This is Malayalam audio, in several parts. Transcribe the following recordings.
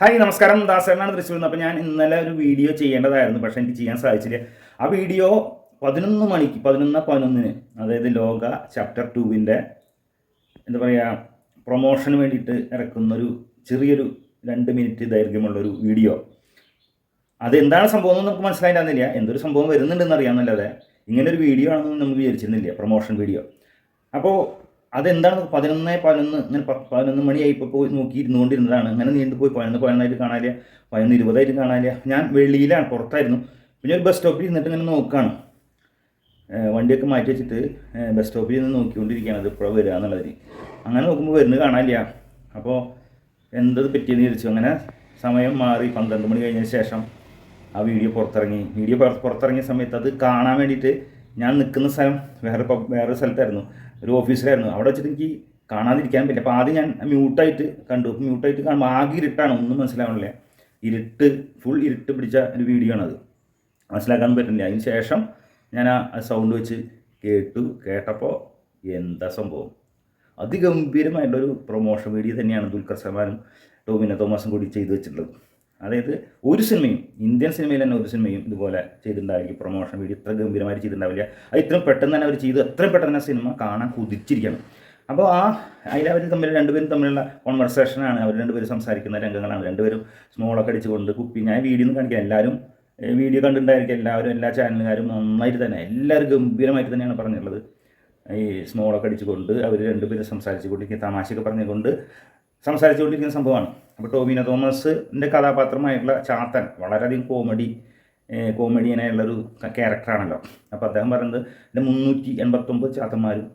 ഹായ് നമസ്കാരം. ദാസനാണ് തൃശ്ശൂർ നിന്ന് അപ്പോൾ ഞാൻ ഇന്നലെ ഒരു വീഡിയോ ചെയ്യേണ്ടതായിരുന്നു പക്ഷേ എനിക്ക് ചെയ്യാൻ സാധിച്ചില്ല. ആ വീഡിയോ പതിനൊന്ന് മണിക്ക് പതിനൊന്ന് പതിനൊന്നിന് അതായത് ലോക ചാപ്റ്റർ ടുവിന്റെ എന്താ പറയുക പ്രൊമോഷന് വേണ്ടിയിട്ട് ഇറക്കുന്നൊരു ചെറിയൊരു രണ്ട് മിനിറ്റ് ദൈർഘ്യമുള്ളൊരു വീഡിയോ. അതെന്താണ് സംഭവം എന്ന് നമുക്ക് മനസ്സിലായിട്ടില്ല എന്തൊരു സംഭവം വരുന്നുണ്ടെന്ന് അറിയാമെന്നല്ലാതെ ഇങ്ങനെ ഒരു വീഡിയോ ആണെന്ന് നമുക്ക് വിചാരിച്ചിരുന്നില്ല പ്രൊമോഷൻ വീഡിയോ. അപ്പോൾ അതെന്താണ് പതിനൊന്ന് പതിനൊന്ന് ഇങ്ങനെ പതിനൊന്ന് മണിയായി ഇപ്പോൾ പോയി നോക്കി ഇരുന്നുകൊണ്ടിരുന്നതാണ്. അങ്ങനെ നീണ്ടു പോയി പതിനൊന്ന് പതിനൊന്നായിട്ട് കാണാനില്ല. പതിനൊന്ന് ഇരുപതായിട്ട് കാണാനില്ല. ഞാൻ വെളിയിലാണ് പുറത്തായിരുന്നു. പിന്നെ ഒരു ബസ് സ്റ്റോപ്പിൽ ഇരുന്നിട്ട് ഇങ്ങനെ നോക്കുകയാണ് വണ്ടിയൊക്കെ മാറ്റി വെച്ചിട്ട് ബസ് സ്റ്റോപ്പിൽ നിന്ന് നോക്കിക്കൊണ്ടിരിക്കുകയാണ്. അത് ഇപ്പോഴാണ് വരിക എന്നുള്ളത് അങ്ങനെ നോക്കുമ്പോൾ വരുന്നത് കാണാനില്ല. അപ്പോൾ എന്തത് പറ്റിയെന്ന് ചോദിച്ചു. അങ്ങനെ സമയം മാറി. പന്ത്രണ്ട് മണി കഴിഞ്ഞതിന് ശേഷം ആ വീഡിയോ പുറത്തിറങ്ങി. വീഡിയോ പുറത്തിറങ്ങിയ സമയത്ത് അത് കാണാൻ വേണ്ടിയിട്ട് ഞാൻ നിൽക്കുന്ന സ്ഥലം വേറെ വേറൊരു സ്ഥലത്തായിരുന്നു. ഒരു ഓഫീസിലായിരുന്നു അവിടെ വെച്ചിട്ട് എനിക്ക് കാണാതിരിക്കാൻ പറ്റില്ല. അപ്പോൾ ആദ്യം ഞാൻ മ്യൂട്ടായിട്ട് കണ്ടു. മ്യൂട്ടായിട്ട് കാണുമ്പോൾ ആകെ ഇരുട്ടാണ്. ഒന്നും മനസ്സിലാവണില്ല. ഇരുട്ട് ഫുൾ ഇരുട്ട് പിടിച്ച ഒരു വീഡിയോ ആണത്. മനസ്സിലാക്കാൻ പറ്റുന്നില്ല. അതിന് ശേഷം ഞാൻ ആ സൗണ്ട് വെച്ച് കേട്ടു. കേട്ടപ്പോൾ എന്താ സംഭവം? അതിഗംഭീരമായിട്ടുള്ളൊരു പ്രൊമോഷൻ വീഡിയോ തന്നെയാണ് ദുൽഖർ സൽമാനും ടോമിന തോമസും കൂടി ചെയ്തു വെച്ചിട്ടുള്ളത്. അതായത് ഒരു സിനിമയും ഇന്ത്യൻ സിനിമയിൽ തന്നെ ഒരു സിനിമയും ഇതുപോലെ ചെയ്തിട്ടുണ്ടായിരിക്കും പ്രൊമോഷൻ വീഡിയോ ഇത്ര ഗംഭീരമായിട്ട് ചെയ്തിട്ടുണ്ടാവില്ല. അത് ഇത്രയും പെട്ടെന്ന് തന്നെ അവർ ചെയ്ത് അത്രയും പെട്ടെന്ന് തന്നെ സിനിമ കാണാൻ കുതിച്ചിരിക്കണം അപ്പോൾ ആ അതിൽ അവർ തമ്മിൽ രണ്ടുപേരും തമ്മിലുള്ള കോൺവെർസേഷനാണ് അവർ രണ്ടുപേരും സംസാരിക്കുന്ന രംഗങ്ങളാണ്. രണ്ടുപേരും സ്മോളൊക്കെ അടിച്ചുകൊണ്ട് കുപ്പി ഞാൻ വീഡിയോ ഒന്നും കാണിക്കാം എല്ലാവരും വീഡിയോ കണ്ടിട്ടുണ്ടായിരിക്കും. എല്ലാവരും എല്ലാ ചാനലുകാരും നന്നായിട്ട് തന്നെ എല്ലാവരും ഗംഭീരമായിട്ട് തന്നെയാണ് പറഞ്ഞിട്ടുള്ളത്. ഈ സ്മോളൊക്കെ അടിച്ചുകൊണ്ട് അവർ രണ്ടുപേരും സംസാരിച്ചുകൊണ്ടിരിക്കുന്ന തമാശയൊക്കെ പറഞ്ഞുകൊണ്ട് സംസാരിച്ചുകൊണ്ടിരിക്കുന്ന സംഭവമാണ്. അപ്പോൾ ടോമിനോ തോമസിന്റെ കഥാപാത്രമായിട്ടുള്ള ചാത്തൻ വളരെയധികം കോമഡി കോമഡിയനായുള്ളൊരു ക്യാരക്ടറാണല്ലോ അപ്പോൾ അദ്ദേഹം പറയുന്നത് എന്റെ മുന്നൂറ്റി എൺപത്തൊമ്പത് ചാത്തന്മാരും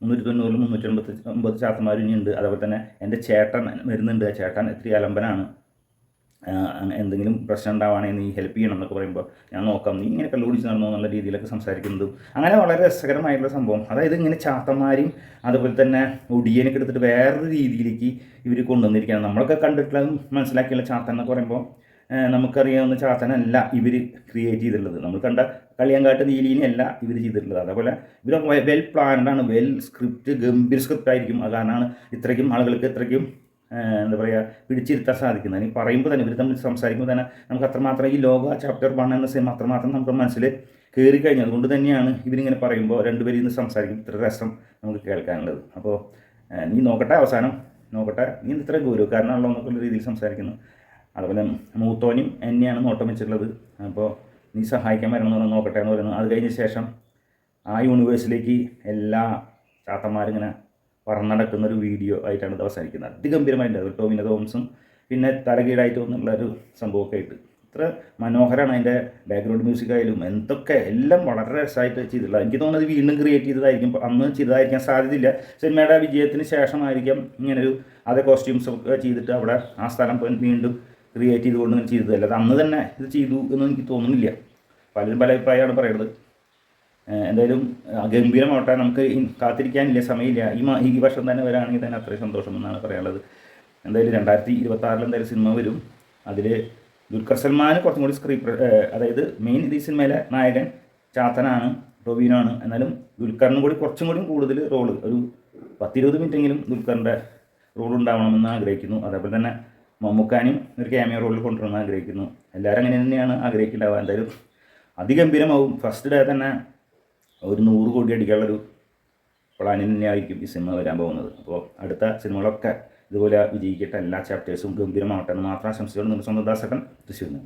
മുന്നൂറ്റി തൊണ്ണൂറിൽ മുന്നൂറ്റി എൺപത്തി ഒമ്പത് ചാത്തന്മാരും ഇനിയുണ്ട്. അതുപോലെ തന്നെ എന്റെ ചേട്ടൻ വരുന്നുണ്ട്. ചേട്ടൻ ഇത്തിരി അലമ്പനാണ്. എന്തെങ്കിലും പ്രശ്നം ഉണ്ടാവുകയാണെങ്കിൽ നീ ഹെൽപ്പ് ചെയ്യണം എന്നൊക്കെ പറയുമ്പോൾ ഞാൻ നോക്കാം. നീ ഇങ്ങനെ കള്ളുപിടിച്ച് നടന്നോ എന്നുള്ള രീതിയിലൊക്കെ സംസാരിക്കുന്നതും. അങ്ങനെ വളരെ രസകരമായിട്ടുള്ള സംഭവം. അതായത് ഇങ്ങനെ ചാത്തന്മാരെയും അതുപോലെ തന്നെ ഒടിയനൊക്കെ എടുത്തിട്ട് വേറൊരു രീതിയിലേക്ക് ഇവർ കൊണ്ടുവന്നിരിക്കുകയാണ്. നമ്മളൊക്കെ കണ്ടിട്ടുള്ള മനസ്സിലാക്കിയുള്ള ചാത്തൻ എന്നൊക്കെ പറയുമ്പോൾ നമുക്കറിയാവുന്ന ചാത്തനല്ല ഇവർ ക്രിയേറ്റ് ചെയ്തിട്ടുള്ളത്. നമ്മൾ കണ്ട കളിയങ്കാട്ട് നീലിനെയല്ല ഇവർ ചെയ്തിട്ടുള്ളത്. അതേപോലെ ഇവർ വെൽ പ്ലാൻഡാണ് വെൽ സ്ക്രിപ്റ്റ് ഗംഭീര സ്ക്രിപ്റ്റ് ആയിരിക്കും. അത് കാരണമാണ് ഇത്രയ്ക്കും ആളുകൾക്ക് ഇത്രയ്ക്കും എന്താ പറയുക പിടിച്ചിരുത്താൻ സാധിക്കുന്നത്. ഈ പറയുമ്പോൾ തന്നെ ഇവർ തമ്മിൽ സംസാരിക്കുമ്പോൾ തന്നെ നമുക്ക് അത്രമാത്രം ഈ ലോക ചാപ്റ്റർ വൺ എന്ന സിനിമ അത്രമാത്രം നമുക്ക് മനസ്സിൽ കയറി കഴിഞ്ഞു. അതുകൊണ്ട് തന്നെയാണ് ഇവരിങ്ങനെ പറയുമ്പോൾ രണ്ടുപേരും ഇന്ന് സംസാരിക്കും. ഇത്ര രസം നമുക്ക് കേൾക്കാനുള്ളത്. അപ്പോൾ നീ നോക്കട്ടെ അവസാനം. നോക്കട്ടെ. നീ ഇത്ര ഗൗരവക്കാരനാണല്ലോ എന്നൊക്കെയുള്ള രീതിയിൽ സംസാരിക്കുന്നു. അതുപോലെ മൂത്തോനും എന്നെയാണ് നോട്ടം വെച്ചിട്ടുള്ളത്. അപ്പോൾ നീ സഹായിക്കാൻ വരണം എന്ന് നോക്കട്ടെ എന്ന് പറയുന്നു. അത് കഴിഞ്ഞ ശേഷം ആ യൂണിവേഴ്സിലേക്ക് എല്ലാ ചാത്തന്മാരും ഇങ്ങനെ പറന്നടക്കുന്ന ഒരു വീഡിയോ ആയിട്ടാണ് ഇത് അവസാനിക്കുന്നത്. അതിഗംഭീരമായിട്ട് ടോമിന തോമസും പിന്നെ തലകീഴായിട്ട് വന്നുള്ള ഒരു സംഭവമൊക്കെ ആയിട്ട്. ഇത്ര മനോഹരമാണ് അതിന്റെ ബാക്ക്ഗ്രൗണ്ട് മ്യൂസിക് ആയാലും എന്തൊക്കെ എല്ലാം വളരെ രസമായിട്ട് ചെയ്തിട്ടുള്ളത്. എനിക്ക് തോന്നുന്നത് വീണ്ടും ക്രിയേറ്റ് ചെയ്തതായിരിക്കും. അന്ന് ചെയ്തതായിരിക്കാൻ സാധ്യതയില്ല. സിനിമയുടെ വിജയത്തിന് ശേഷമായിരിക്കാം ഇങ്ങനൊരു അതേ കോസ്റ്റ്യൂംസ് ഒക്കെ ചെയ്തിട്ട് അവിടെ ആ സ്ഥലം പോയി വീണ്ടും ക്രിയേറ്റ് ചെയ്തുകൊണ്ട് ചെയ്തതല്ല? അത് അന്ന് തന്നെ ഇത് ചെയ്തു എന്ന് എനിക്ക് തോന്നുന്നില്ല. പലരും പല അഭിപ്രായമാണ് പറയുന്നത് എന്തായാലും ഗംഭീരമാവട്ടെ. നമുക്ക് കാത്തിരിക്കാനില്ല സമയമില്ല. ഈ മാ ഈ വർഷം തന്നെ വരാണെങ്കിൽ തന്നെ അത്രയും സന്തോഷം എന്നാണ് പറയാനുള്ളത്. എന്തായാലും രണ്ടായിരത്തി ഇരുപത്തി ആറിൽ എന്തായാലും സിനിമ വരും. അതിൽ ദുൽഖർ സൽമാൻ കുറച്ചും കൂടി സ്ക്രിപ്റ്റ് അതായത് മെയിൻ ഈ സിനിമയിലെ നായകൻ ചാത്തനാണ് ടോബിനാണ് എന്നാലും ദുൽഖറിനും കൂടി കുറച്ചും കൂടി കൂടുതൽ റോൾ ഒരു പത്തിരുപത് മിനിറ്റെങ്കിലും ദുൽഖറിന്റെ റോൾ ഉണ്ടാവണമെന്ന് ആഗ്രഹിക്കുന്നു. അതേപോലെ തന്നെ മമ്മൂക്കാനും ഒരു ക്യാമിയോ റോളിൽ കൊണ്ടുവരണമെന്ന് ആഗ്രഹിക്കുന്നു. എല്ലാവരും അങ്ങനെ തന്നെയാണ് ആഗ്രഹിക്കുന്നുണ്ടാവുക എന്തായാലും അതിഗംഭീരമാവും. ഫസ്റ്റ് ഡേ തന്നെ ഒരു നൂറ് കോടി അടിക്കാനുള്ളൊരു പ്ലാനിൽ തന്നെയായിരിക്കും ഈ സിനിമ വരാൻ പോകുന്നത്. അപ്പോൾ അടുത്ത സിനിമകളൊക്കെ ഇതുപോലെ വിജയിക്കട്ടെ എല്ലാ ചാപ്റ്റേഴ്സും ഗംഭീരമാവട്ടെ എന്ന് മാത്രം ആശംസിച്ചുകൊണ്ട് നിങ്ങൾ സ്വന്തം ദാസകൻ തൃശ്ശൂരിൽ